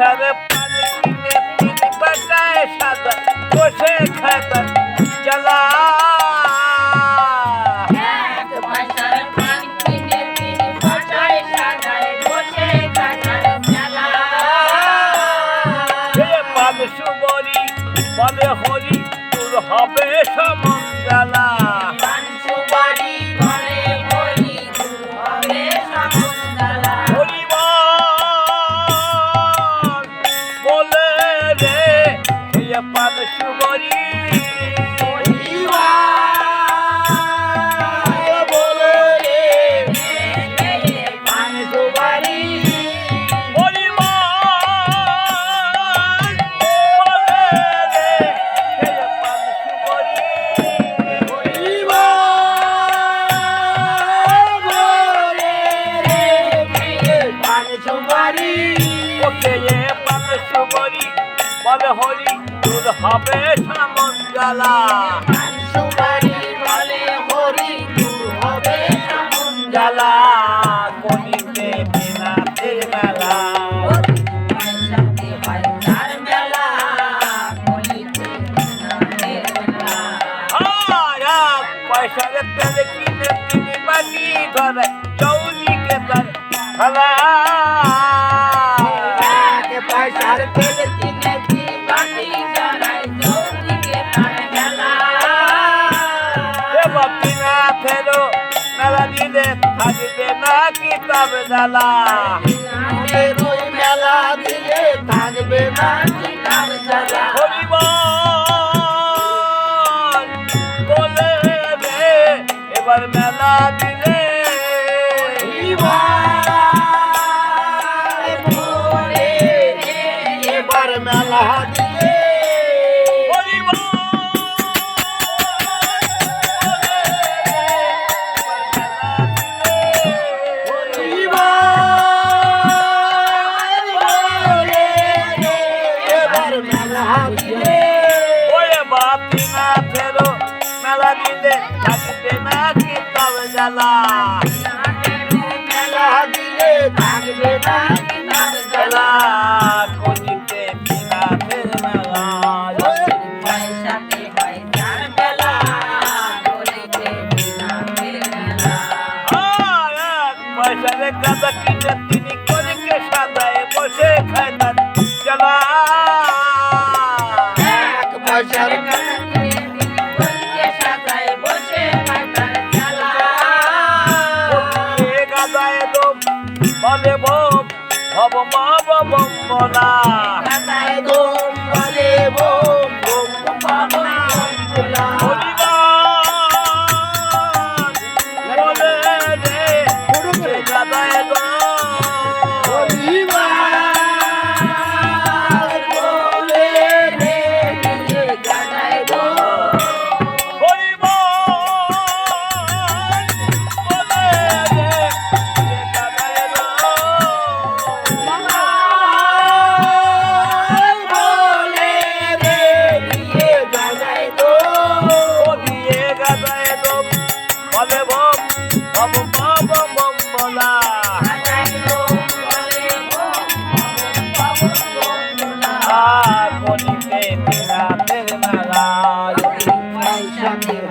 পয়সার পানি বাসায় সাজা বসে খাতা জ্বালা। বলে হরি তোর হবে সমন জ্বালা বলে হরি, দূর হবে শকুন্তলা। জ্বালা কলিতে মেলা। কিনে তিনি তার খেলা থাকবে না কিতাব জ্বালা নামের মেলা দিলে থাকবে না কিতাব জ্বালা। বলে রে এবার মেলা বাপি না ফেরো মেলা দিলে থাকবে না কিতাব জ্বালা? মেলা দিলে থাকবে না কিতাব জ্বালা? মেলা পয়সারে গাঁদা কিনে তিনি কলিকে সাদায় বসে খায় তার জ্বালা। দম বলে বম ভব মা বম বলা এ Swami